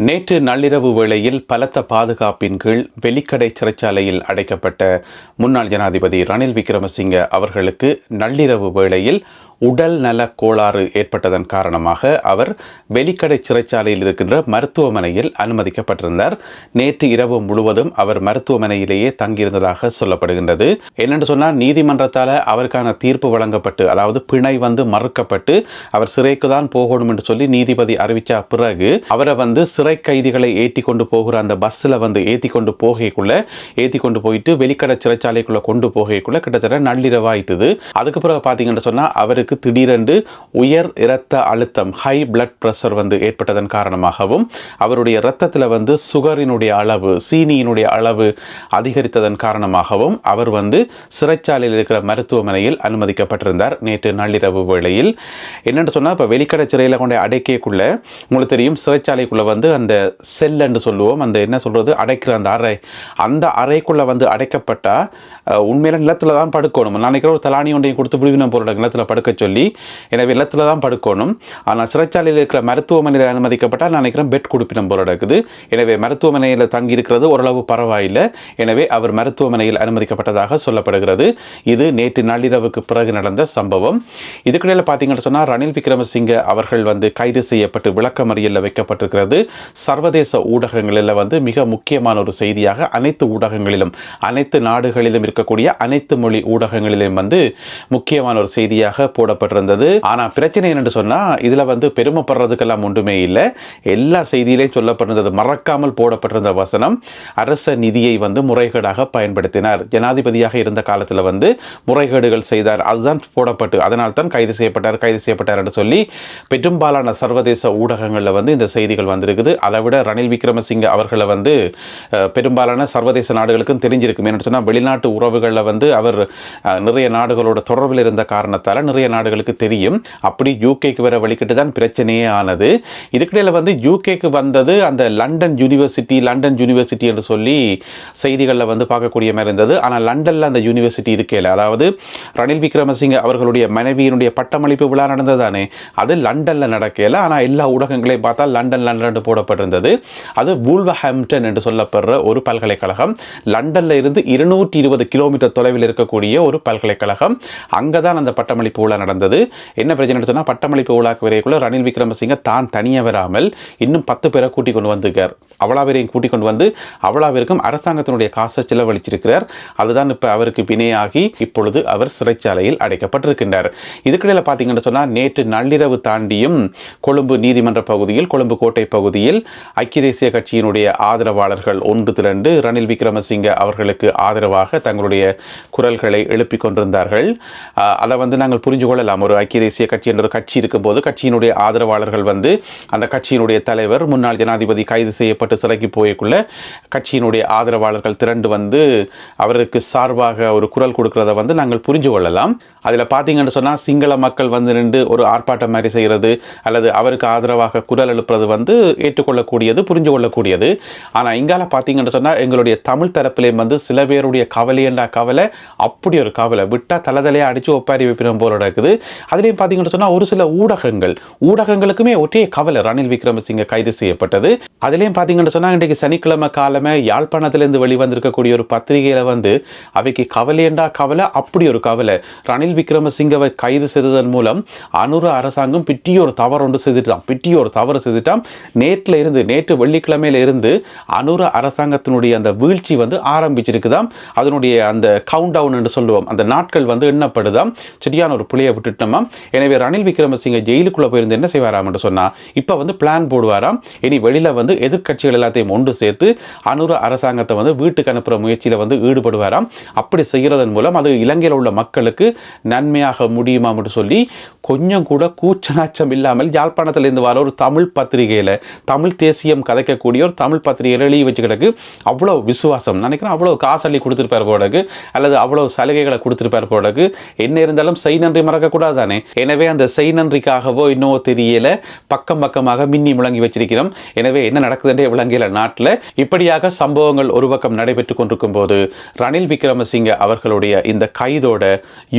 நேற்று நள்ளிரவு வேளையில் பலத்த பாதுகாப்பின் கீழ் வெலிக்கடை சிறைச்சாலையில் அடைக்கப்பட்ட முன்னாள் ஜனாதிபதி ரணில் விக்ரமசிங்க அவர்களுக்கு நள்ளிரவு வேளையில் உடல் நல கோளாறு ஏற்பட்டதன் காரணமாக அவர் வெலிக்கடை சிறைச்சாலையில் இருக்கின்ற மருத்துவமனையில் அனுமதிக்கப்பட்டிருந்தார். நேற்று இரவு முழுவதும் அவர் மருத்துவமனையிலேயே தங்கியிருந்ததாக சொல்லப்படுகின்றது. என்னென்று சொன்னால் நீதிமன்றத்தால் அவருக்கான தீர்ப்பு வழங்கப்பட்டு அதாவது பிணை வந்து மறுக்கப்பட்டு அவர் சிறைக்கு தான் போகணும் என்று சொல்லி நீதிபதி அறிவித்த பிறகு அவரை வந்து சிறை கைதிகளை ஏற்றி கொண்டு போகிற அந்த பஸ்ஸில் வந்து ஏற்றி கொண்டு போகைக்குள்ள ஏற்றி கொண்டு போயிட்டு வெளிக்கடை சிறைச்சாலைக்குள்ளே கொண்டு போகைக்குள்ள கிட்டத்தட்ட நள்ளிரவாயிட்டுது. அதுக்கு பிறகு பார்த்தீங்கன்னு சொன்னால் அவருக்கு திடீரென்று உயர் இரத்த அழுத்தம் ஹை பிளட் ப்ரெஷர் வந்து ஏற்பட்டதன் காரணமாகவும் அவருடைய இரத்தத்தில் வந்து சுகரினுடைய அளவு சீனியினுடைய அளவு அதிகரித்ததன் காரணமாகவும் அவர் வந்து சிறைச்சாலையில் இருக்கிற மருத்துவமனையில் அனுமதிக்கப்பட்டிருந்தார் நேற்று நள்ளிரவு வேளையில். என்னென்னு சொன்னால் இப்போ வெளிக்கடை சிறையில் கொண்ட அடைக்கைக்குள்ள உங்களுக்கு தெரியும் சிறைச்சாலைக்குள்ளே வந்து அந்த செல் என்று சொல்லுவோம் அந்த என்ன சொல்கிறது அடைக்கிற அந்த அறை. அந்த அறைக்குள்ளே வந்து அடைக்கப்பட்டால் உண்மையில நிலத்தில் தான் படுக்கணும். நான் நினைக்கிற ஒரு தலாணி ஒன்றையும் கொடுத்து விடுவினம் போகிற நிலத்தில் படுக்க சொல்லி எனவே இல்லத்தில் தான் படுக்கணும். ஆனால் சிறைச்சாலையில் இருக்கிற மருத்துவமனையில் அனுமதிக்கப்பட்டால் நான் நினைக்கிறேன் பெட் கொடுப்பினம் போல இருக்குது எனவே மருத்துவமனையில் தங்கி இருக்கிறது ஓரளவு பரவாயில்லை. எனவே அவர் மருத்துவமனையில் அனுமதிக்கப்பட்டதாக சொல்லப்படுகிறது. இது நேற்று நள்ளிரவுக்கு பிறகு நடந்த சம்பவம். இதுக்கிடையில் பார்த்தீங்கன்னு சொன்னால் ரணில் விக்ரமசிங்க அவர்கள் வந்து கைது செய்யப்பட்டு விளக்கமறியலில் வைக்கப்பட்டிருக்கிறது. சர்வதேச ஊடகங்களில் வந்து மிக முக்கியமான ஒரு செய்தியாக அனைத்து ஊடகங்களிலும் அனைத்து நாடுகளிலும் இருக்கக்கூடிய அனைத்து மொழி ஊடகங்களிலும் வந்து முக்கியமான ஒரு செய்தியாக போட போடப்பட்டிருந்தது ஆனால் பிரச்சனை என்னன்னு சொன்னால் இதில் வந்து பெருமைப்படுறதுக்கெல்லாம் ஒன்றுமே இல்லை. எல்லா செய்தியிலையும் சொல்லப்பட்டிருந்தது மறக்காமல் போடப்பட்டிருந்த வசனம் அரச நிதியை வந்து முறைகேடாக பயன்படுத்தினார். ஜனாதிபதியாக இருந்த காலத்தில் வந்து முறைகேடுகள் செய்தார். அதுதான் போடப்பட்டு அதனால் தான் கைது செய்யப்பட்டார் கைது செய்யப்பட்டார் என்று சொல்லி பெரும்பாலான சர்வதேச ஊடகங்களில் வந்து இந்த செய்திகள் வந்திருக்குது. அதை விட ரணில் விக்ரமசிங்க அவர்களை வந்து பெரும்பாலான சர்வதேச நாடுகளுக்கும் தெரிஞ்சிருக்கும். ஏன்னு சொன்னால் வெளிநாட்டு உறவுகளில் வந்து அவர் நிறைய நாடுகளோட தொடர்பில் இருந்த காரணத்தால் நிறைய நாடுகளுக்கு தெரியும். அப்படி யூகேக்கு வர வழிகிட்டு தான் பிரச்சனையே ஆனது. இதுக்கிடையில் வந்து யூகேக்கு வந்தது அந்த லண்டன் யூனிவர்சிட்டி லண்டன் யூனிவர்சிட்டி என்று சொல்லி செய்திகளில் வந்து பார்க்கக்கூடிய மாதிரி இருந்தது. ஆனால் லண்டனில் அந்த யூனிவர்சிட்டி இருக்கையில் அதாவது ரணில் விக்ரமசிங்க அவர்களுடைய மனைவியினுடைய பட்டமளிப்பு விழா நடந்ததானே அது லண்டனில் நடக்கல ஆனால் எல்லா ஊடகங்களையும் பார்த்தா லண்டன் லண்டன் போடப்பட்டிருந்தது. அது வூல்வஹாம்டன் என்று சொல்லப்படுற ஒரு பல்கலைக்கழகம். லண்டன்ல இருந்து இருநூற்றி இருபது கிலோமீட்டர் தொலைவில் இருக்கக்கூடிய ஒரு பல்கலைக்கழகம். அங்கே தான் அந்த பட்டமளிப்பு விழா நடந்தது. என்ன பிரச்சனை சொன்னால் பட்டமளிப்பு விழாக்கு வரைக்குள்ள ரணில் விக்ரமசிங்க தான் தனியாக வராமல் இன்னும் பத்து பேரை கூட்டிக் கொண்டு வந்திருக்கார். அவ்வளோவரையும் கூட்டிக் கொண்டு வந்து அவ்வளோவிற்கும் அரசாங்கத்தினுடைய காசை செலவழிச்சிருக்கிறார். அதுதான் இப்போ அவருக்கு பிணையாகி இப்பொழுது அவர் சிறைச்சாலையில் அடைக்கப்பட்டிருக்கின்றார். இதுக்கிடையில் பார்த்தீங்கன்னு சொன்னால் நேற்று நள்ளிரவு தாண்டியும் கொழும்பு நீதிமன்ற பகுதியில் கொழும்பு கோட்டை பகுதியில் ஐக்கிய தேசிய கட்சியினுடைய ஆதரவாளர்கள் ஒன்று திரண்டு ரணில் விக்ரமசிங்க அவர்களுக்கு ஆதரவாக தங்களுடைய குரல்களை எழுப்பிக் கொண்டிருந்தார்கள். அதை வந்து நாங்கள் புரிஞ்சு கொள்ளலாம் ஒரு ஐக்கிய தேசிய கட்சி என்ற ஒரு கட்சி இருக்கும்போது கட்சியினுடைய ஆதரவாளர்கள் வந்து அந்த கட்சியினுடைய தலைவர் முன்னாள் ஜனாதிபதி கைது செய்யப்பட்டு சிறைக்கு போயக்குள்ள கட்சியினுடைய ஆதரவாளர்கள் திரண்டு வந்து அவருக்கு சார்பாக ஒரு குரல் கொடுக்கிறத வந்து நாங்கள் புரிஞ்சு கொள்ளலாம். அதில் பார்த்தீங்கன்னு சொன்னால் சிங்கள மக்கள் வந்து நின்று ஒரு ஆர்ப்பாட்டம் மாதிரி செய்கிறது அல்லது அவருக்கு ஆதரவாக குரல் எழுப்புறது வந்து ஏற்றுக்கொள்ளக்கூடியது புரிஞ்சு கொள்ளக்கூடியது. ஆனால் இங்கால பார்த்தீங்கன்னு சொன்னால் எங்களுடைய தமிழ் தரப்பிலேயும் வந்து சில பேருடைய கவலையண்டா கவலை? அப்படி ஒரு கவலை. விட்டால் தலதலையாக அடித்து ஒப்பாரி வைப்பினம் போல இருக்குது. அதுலேயும் பார்த்தீங்கன்னு சொன்னால் ஒரு சில ஊடகங்கள் ஊடகங்களுக்குமே ஒற்றைய கவலை. ரணில் விக்ரமசிங்க கைது செய்யப்பட்டது. அதுலேயும் பார்த்தீங்கன்னு சொன்னால் இன்றைக்கு சனிக்கிழமை காலமே யாழ்ப்பாணத்திலேருந்து வெளிவந்திருக்கக்கூடிய ஒரு பத்திரிகையில் வந்து அவைக்கு கவலையண்டா கவலை அப்படி ஒரு கவலை. ரணில் விக்ரமசிங்கவை கைது செய்ததன் மூலம் அனுர அரசாங்கம் பிட்டிய ஒரு தவறு ஒன்று செய்துட்டான். பிட்டிய ஒரு தவறு செய்துட்டான். நேற்றில் இருந்து நேற்று வெள்ளிக்கிழமையில இருந்து அனுர அரசாங்கத்தினுடைய அந்த வீழ்ச்சி வந்து ஆரம்பிச்சிருக்குதாம். அதனுடைய அந்த கவுண்ட் டவுன் என்று சொல்லுவோம். அந்த நாட்கள் வந்து எண்ணப்படுதாம். சரியான ஒரு புள்ளையை விட்டுட்டோமா? எனவே ரணில் விக்ரமசிங்க ஜெயிலுக்குள்ள போயிருந்து என்ன செய்வாராம் என்று சொன்னா இப்போ வந்து பிளான் போடுவாராம். இனி வெளியில வந்து எதிர்க்கட்சிகள் எல்லாத்தையும் ஒன்று சேர்த்து அனுர அரசாங்கத்தை வந்து வீட்டுக்கு அனுப்புகிற முயற்சியில் வந்து ஈடுபடுவாராம். அப்படி செய்கிறதன் மூலம் அது இலங்கையில் உள்ள மக்களுக்கு நன்மையாக முடியுமா என்று சொல்லி கொஞ்சம் கூட கூச்சநாச்சம் இல்லாமல் யாழ்ப்பாணத்திலிருந்து வர ஒரு தமிழ் பத்திரிகையில் தமிழ் தேசியம் கதைக்கக்கூடிய ஒரு தமிழ் பத்திரிகையில் எழுதி வச்சு கிடக்கு. அவ்வளோ விசுவாசம். நினைக்கிறேன் அவ்வளோ காசு அள்ளி கொடுத்துருப்பார் போடக்கு அல்லது அவ்வளோ சலுகைகளை கொடுத்துருப்பார் போடக்கு என்ன இருந்தாலும் செய் நன்றி மறக்க மறக்கக்கூடாது தானே எனவே அந்த செய் நன்றிக்காகவோ இன்னோ தெரியல. பக்கம் பக்கமாக மின்னி முழங்கி வச்சிருக்கிறோம். எனவே என்ன நடக்குதுன்றே விளங்கியல நாட்டில். இப்படியாக சம்பவங்கள் ஒரு பக்கம் நடைபெற்று கொண்டிருக்கும் போது ரணில் விக்ரமசிங்க அவர்களுடைய இந்த கைதோட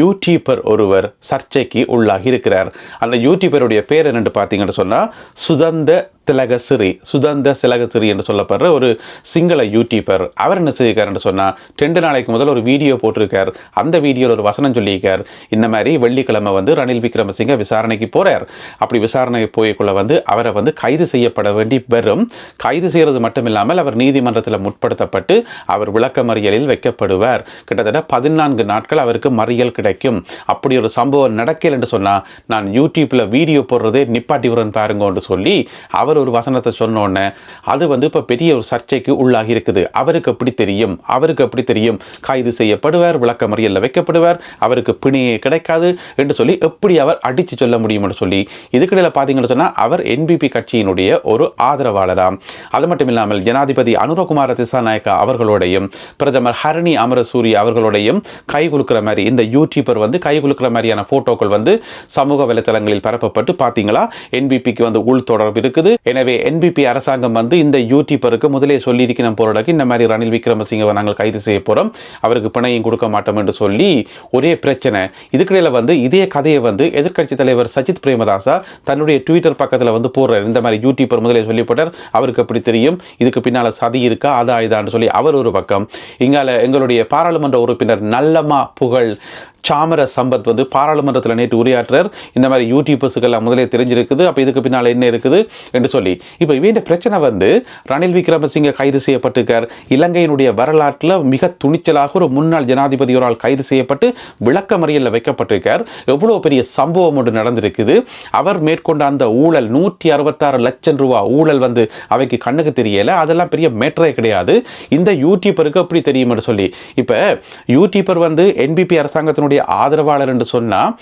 யூடியூபர் ஒருவர் சர்ச்சைக்கு உள்ளாகி இருக்கிறார். அந்த யூடியூபருடைய பேர் என்னென்று பார்த்தீங்கன்னு சொன்னால் சுதந்த திலகசிறி சுதந்த திலகசிறி என்று சொல்லப்படுற ஒரு சிங்கள யூடியூபர். அவர் என்ன செய்யிருக்காருன்னு சொன்னால் ரெண்டு நாளைக்கு முதல் ஒரு வீடியோ போட்டிருக்கார். அந்த வீடியோவில் ஒரு வசனம் சொல்லியிருக்கார். இந்த மாதிரி வெள்ளிக்கிழமை வந்து ரணில் விக்ரமசிங்க விசாரணைக்கு போகிறார் அப்படி விசாரணை போய்க்குள்ள வந்து அவரை வந்து கைது செய்யப்பட வேண்டி வரும் கைது செய்கிறது மட்டும் இல்லாமல் அவர் நீதிமன்றத்தில் முற்படுத்தப்பட்டு அவர் விளக்கமறியலில் வைக்கப்படுவார். கிட்டத்தட்ட பதினான்கு நாட்கள் அவருக்கு மறியல் கிடைக்கும். அப்படி ஒரு சம்பவம் நடக்கல என்று சொன்னால் நான் யூடியூப்பில் வீடியோ போடுறதே நிப்பாட்டி உரன் பாருங்கன்னு சொல்லி அவர் ஒரு வசனத்தை சொன்னோன்னே அது வந்து இப்போ பெரிய ஒரு சர்ச்சைக்கு உள்ளாகி இருக்குது. அவருக்கு எப்படி தெரியும்? அவருக்கு எப்படி தெரியும்? கைது செய்யப்படுவார் விளக்க மறியலில் வைக்கப்படுவார். அவருக்கு பிணியே கிடைக்காது. என்று சொல்லி எப்படி அவர் அடித்து சொல்ல முடியும்னு சொல்லி இதுக்கிடையில் பார்த்தீங்கன்னு சொன்னால் அவர் என்பிபி கட்சியினுடைய ஒரு ஆதரவாளராம். அது மட்டும் இல்லாமல் ஜனாதிபதி அனுரகுமார திசாநாயக்கா அவர்களோடையும் பிரதமர் ஹரணி அமரசூரி அவர்களோடையும் கை குலுக்கிற மாதிரி இந்த யூடியூபர் வந்து கை குலுக்கிற மாதிரியான போட்டோக்கள் வந்து சமூக வலைத்தளங்களில் பரப்பப்பட்டு பார்த்தீங்களா என்பிபிக்கு வந்து உள் தொடர்பு இருக்குது. எனவே என்பிபி அரசாங்கம் வந்து இந்த யூடியூபருக்கு முதலே சொல்லியிருக்கணும் போறதுக்கு இந்த மாதிரி ரணில் விக்ரமசிங்கவை நாங்கள் கைது செய்ய போகிறோம் அவருக்கு பிணையும் கொடுக்க மாட்டோம் என்று சொல்லி ஒரே பிரச்சனை. இதுக்கிடையில் வந்து இதே கதையை வந்து எதிர்க்கட்சி தலைவர் சஜித் பிரேமதாசா தன்னுடைய ட்விட்டர் பக்கத்தில் வந்து போடுறார். இந்த மாதிரி யூடியூபர் முதலே சொல்லி போட்டார் அவருக்கு அப்படி தெரியும்? இதுக்கு பின்னால் சதி இருக்கா? அதா இதான்னு சொல்லி அவர் ஒரு பக்கம். இங்கால எங்களுடைய பாராளுமன்ற உறுப்பினர் நல்லம்மா புகழ் சாமர சம்பத் வந்து பாராளுமன்றத்தில் நேற்று உரையாற்றுறார் இந்த மாதிரி யூடியூபர்ஸுக்கெல்லாம் முதலே தெரிஞ்சிருக்குது. அப்போ இதுக்கு பின்னால் என்ன இருக்குது என்று சொல்லி. இப்போ இவன் பிரச்சனை வந்து ரணில் விக்ரமசிங்க கைது செய்யப்பட்டிருக்கார். இலங்கையினுடைய வரலாற்றில் மிக துணிச்சலாக ஒரு முன்னாள் ஜனாதிபதி ஒரு ஆள் கைது செய்யப்பட்டு விளக்க மறியலில் வைக்கப்பட்டிருக்கார். எவ்வளோ பெரிய சம்பவம் ஒன்று நடந்திருக்குது. அவர் மேற்கொண்ட அந்த ஊழல் நூற்றி அறுபத்தாறு லட்சம் ரூபா ஊழல் வந்து அவைக்கு கண்ணுக்கு தெரியலை. அதெல்லாம் பெரிய மேட்டரே கிடையாது. இந்த யூடியூபருக்கு அப்படி என்று சொல்லி. இப்போ யூடியூபர் வந்து என்பிபி அரசாங்கத்தினுடைய ஆதரவாளர் என்று சொன்னால்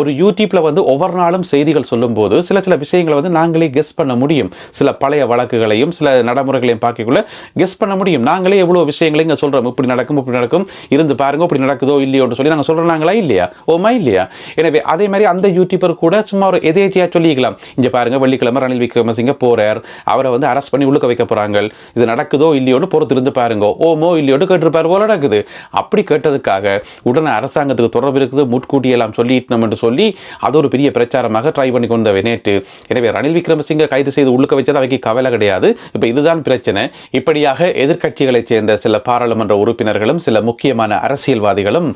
ஒரு யூடியூப்பில் வந்து ஒவ்வொரு நாளும் செய்திகள் சொல்லும்போது சில சில விஷயங்களை வந்து நாங்களே கெஸ் பண்ண முடியும். சில பழைய வழக்குகளையும் சில நடைமுறைகளையும் பார்க்கக்குள்ள கெஸ் பண்ண முடியும். நாங்களே எவ்வளோ விஷயங்களை இங்கே சொல்கிறோம் இப்படி நடக்கும் இப்படி நடக்கும். இருந்து பாருங்க இப்படி நடக்குதோ இல்லையோன்னு சொல்லி நாங்கள் சொல்கிறாங்களா இல்லையா? ஓமா இல்லையா? எனவே அதே மாதிரி அந்த யூடியூபர் கூட சும்மா ஒரு எதேச்சியாக சொல்லிக்கலாம். இங்கே பாருங்க வெள்ளிக்கிழமை ரணில் விக்ரமசிங்க போகிறார் அவரை வந்து அரெஸ்ட் பண்ணி உள்ளுக்க வைக்க போகிறாங்க இது நடக்குதோ இல்லையோன்னு பொறுத்திருந்து பாருங்க. ஓமோ இல்லையோன்னு கேட்டிருப்பாரு போல நடக்குது. அப்படி கேட்டதுக்காக உடனே அரசாங்கத்துக்கு தொடர்பு இருக்குது. முட்கூட்டி எல்லாம் சொல்லிட்டு சொல்லி அது ஒரு பெரிய பிரச்சாரமாக ட்ரை பண்ணி கொண்ட நேற்று. எனவே ரணில் விக்ரமசிங்கை கைது செய்து உள்ளுக்க வச்சது அவைக்கு கவலை கிடையாது. இப்போ இதுதான் பிரச்சனை. இப்படியாக எதிர்க்கட்சிகளைச் சேர்ந்த சில பாராளுமன்ற உறுப்பினர்களும் சில முக்கியமான அரசியல்வாதிகளும்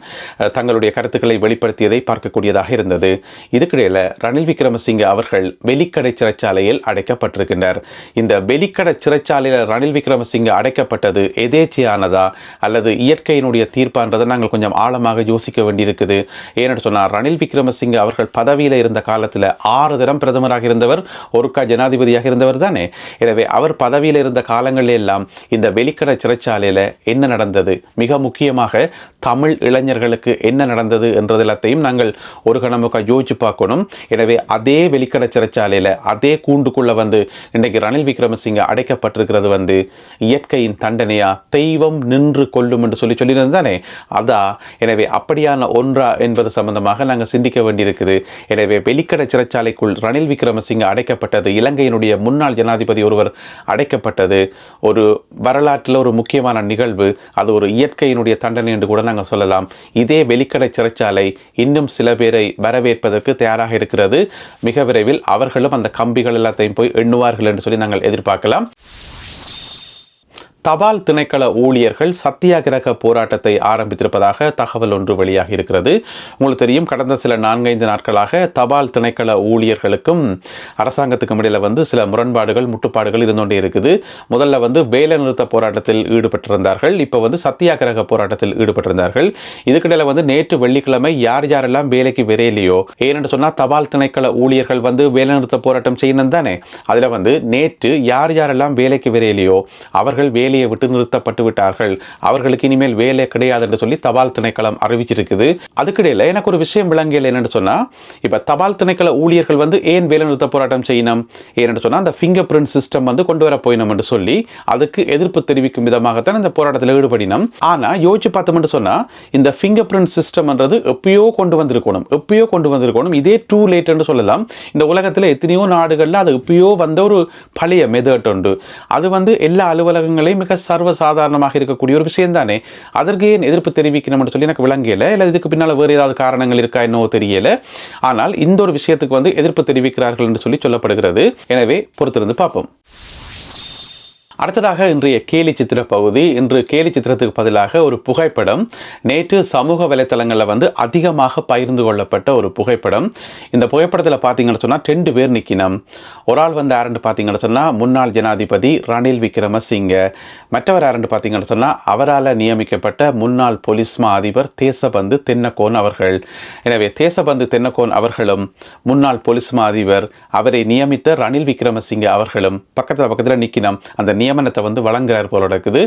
தங்களுடைய கருத்துக்களை வெளிப்படுத்தியதை பார்க்கக்கூடியதாக இருந்தது. இதுக்கிடையில் ரணில் விக்ரமசிங்க அவர்கள் வெலிக்கடை சிறைச்சாலையில் அடைக்கப்பட்டிருக்கின்றார். இந்த வெலிக்கடை சிறைச்சாலையில் ரணில் விக்ரமசிங்க அடைக்கப்பட்டது எதேச்சையானதா அல்லது இயற்கையினுடைய தீர்ப்பான்றதை நாங்கள் கொஞ்சம் ஆழமாக யோசிக்க வேண்டியிருக்குது. ஏன்னு சொன்னால் ரணில் விக்ரமசிங்க அவர்கள் பதவியில் இருந்த காலத்தில் ஆறு தரம் பிரதமராக இருந்தவர் ஒருக்கா ஜனாதிபதியாக இருந்தவர் தானே? எனவே அவர் பதவியில் இருந்த காலங்களில் எல்லாம் இந்த வெளிக்கடை சிறைச்சாலையில் என்ன நடந்தது? மிக முக்கியமாக தமிழ் இளைஞர்களுக்கு என்ன நடந்தது என்றது எல்லாத்தையும் நாங்கள் ஒரு கணமுக்கா யோசிச்சு பார்க்கணும். எனவே அதே வெளிக்கடை சிறைச்சாலையில் அதே கூண்டுக்குள்ள வந்து இன்றைக்கு ரணில் விக்ரமசிங்க அடைக்கப்பட்டிருக்கிறது வந்து இயற்கையின் தண்டனையா? தெய்வம் நின்று கொள்ளும் என்று சொல்லி சொல்லியிருந்தானே அதா எனவே அப்படியான ஒன்றா என்பது சம்பந்தமாக நாங்கள் சிந்திக்க வேண்டியிருக்குது. எனவே வெலிக்கடை சிறைச்சாலைக்குள் ரணில் விக்ரமசிங்க அடைக்கப்பட்டது இலங்கையினுடைய முன்னாள் ஜனாதிபதி ஒருவர் அடைக்கப்பட்டது. ஒரு வரலாற்றில் ஒரு முக்கியமான நிகழ்வு அது ஒரு இயற்கையினுடைய தண்டனை என்று கூட நாங்கள் சொல்லலாம். இதே வெலிக்கடை சிறைச்சாலை இன்னும் சில பேரை வரவேற்பதற்கு தயாராக இருக்கிறது. மிக விரைவில் அவர்களும் அந்த கம்பிகள் எல்லாத்தையும் போய் எண்ணுவார்கள் என்று சொல்லி நாங்கள் எதிர்பார்க்கலாம். தபால் திணைக்கள ஊழியர்கள் சத்தியாகிரக போராட்டத்தை ஆரம்பித்திருப்பதாக தகவல் ஒன்று வெளியாகி இருக்கிறது உங்களுக்கு தெரியும் கடந்த சில நான்கைந்து நாட்களாக தபால் திணைக்கள ஊழியர்களுக்கும் அரசாங்கத்துக்கும் இடையில வந்து சில முரண்பாடுகள் முட்டுப்பாடுகள் இருந்தோண்டே இருக்குது. முதல்ல வந்து வேலை நிறுத்த போராட்டத்தில் ஈடுபட்டிருந்தார்கள். இப்போ வந்து சத்தியாகிரக போராட்டத்தில் ஈடுபட்டிருந்தார்கள். இதுக்கிடையில் வந்து நேற்று வெள்ளிக்கிழமை யார் யாரெல்லாம் வேலைக்கு விரையிலையோ ஏனென்று சொன்னால் தபால் திணைக்கள ஊழியர்கள் வந்து வேலை நிறுத்த போராட்டம் செய்யணும் தானே? அதில் வந்து நேற்று யார் யாரெல்லாம் வேலைக்கு விரையிலையோ அவர்கள் வேலை வேலையை விட்டு நிறுத்தப்பட்டு விட்டார்கள். அவர்களுக்கு இனிமேல் வேலை கிடையாது என்று சொல்லி தபால் திணைக்களம் அறிவிச்சிருக்குது. அதுக்கிடையில் எனக்கு ஒரு விஷயம் விளங்கியல் என்னென்னு சொன்னால் இப்போ தபால் திணைக்கள ஊழியர்கள் வந்து ஏன் வேலை நிறுத்த போராட்டம் செய்யணும்? ஏன்னு சொன்னால் அந்த ஃபிங்கர் பிரிண்ட் சிஸ்டம் வந்து கொண்டு வர போயினோம் என்று சொல்லி அதுக்கு எதிர்ப்பு தெரிவிக்கும் விதமாகத்தான் இந்த போராட்டத்தில் ஈடுபடினோம். ஆனால் யோசிச்சு பார்த்தோம்னு சொன்னால் இந்த ஃபிங்கர் பிரிண்ட் சிஸ்டம்ன்றது எப்பயோ கொண்டு வந்திருக்கணும். எப்பயோ கொண்டு வந்திருக்கணும். இதே டூ லேட் என்று சொல்லலாம். இந்த உலகத்தில் எத்தனையோ நாடுகளில் அது எப்பயோ வந்த ஒரு பழைய மெதட் உண்டு. அது வந்து எல்லா அலுவலகங்களையும் மிக சர்வசாதாரணமாக இருக்கக்கூடிய ஒரு விஷயம் தானே அதற்கு ஏன் எதிர்ப்பு தெரிவிக்கணும்னு சொல்லி எனக்கு விளங்கலை இல்லை இதுக்கு பின்னால் வேறு ஏதாவது காரணங்கள் இருக்கா என்னவோ தெரியல. ஆனால் இந்த ஒரு விஷயத்துக்கு வந்து எதிர்ப்பு தெரிவிக்கிறார்கள் என்று சொல்லி சொல்லப்படுகிறது. எனவே பொறுத்திருந்து பார்ப்போம். அடுத்ததாக இன்றைய கேலி சித்திர பகுதி. இன்று கேலி சித்திரத்துக்கு பதிலாக ஒரு புகைப்படம். நேற்று சமூக வலைத்தளங்களில் வந்து அதிகமாக பகிர்ந்து கொள்ளப்பட்ட ஒரு புகைப்படம். இந்த புகைப்படத்தில் பார்த்தீங்கன்னு சொன்னால் ரெண்டு பேர் நிற்கினோம் ஒரு ஆள் வந்து யாருன்னு பார்த்தீங்கன்னு சொன்னால் முன்னாள் ஜனாதிபதி ரணில் விக்ரமசிங்க. மற்றவர் யாருன்னு பார்த்தீங்கன்னு சொன்னால் அவரால் நியமிக்கப்பட்ட முன்னாள் போலீஸ் மா அதிபர் தேசபந்து தென்னக்கோன் அவர்கள். எனவே தேசபந்து தென்னக்கோன் அவர்களும் முன்னாள் போலீஸ் மா அதிபர் அவரை நியமித்த ரணில் விக்ரமசிங்க அவர்களும் பக்கத்தில் பக்கத்தில் நிற்கினோம் அந்த நியமனத்தை வந்து வழங்குறார் போல இருக்குது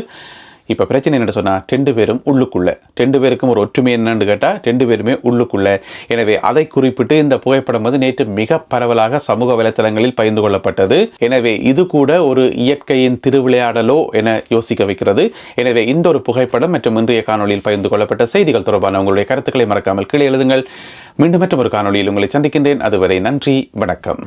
இப்போ பிரச்சனை என்ன சொன்னால் ரெண்டு பேரும் உள்ளுக்குள்ளே. ரெண்டு பேருக்கும் ஒரு ஒற்றுமை என்னன்னு கேட்டால் ரெண்டு பேருமே உள்ளுக்குள்ள. எனவே அதை குறிப்பிட்டு இந்த புகைப்படம் வந்து நேற்று மிக பரவலாக சமூக வலைத்தளங்களில் பகிர்ந்து கொள்ளப்பட்டது. எனவே இது கூட ஒரு இயற்கையின் திருவிளையாடலோ என யோசிக்க வைக்கிறது. எனவே இந்த ஒரு புகைப்படம் மற்றும் இன்றைய காணொலியில் பகிர்ந்து கொள்ளப்பட்ட செய்திகள் தொடர்பான உங்களுடைய கருத்துக்களை மறக்காமல் கீழே எழுதுங்கள். மீண்டும் மற்றும் ஒரு காணொலியில் உங்களை சந்திக்கின்றேன். அதுவரை நன்றி வணக்கம்.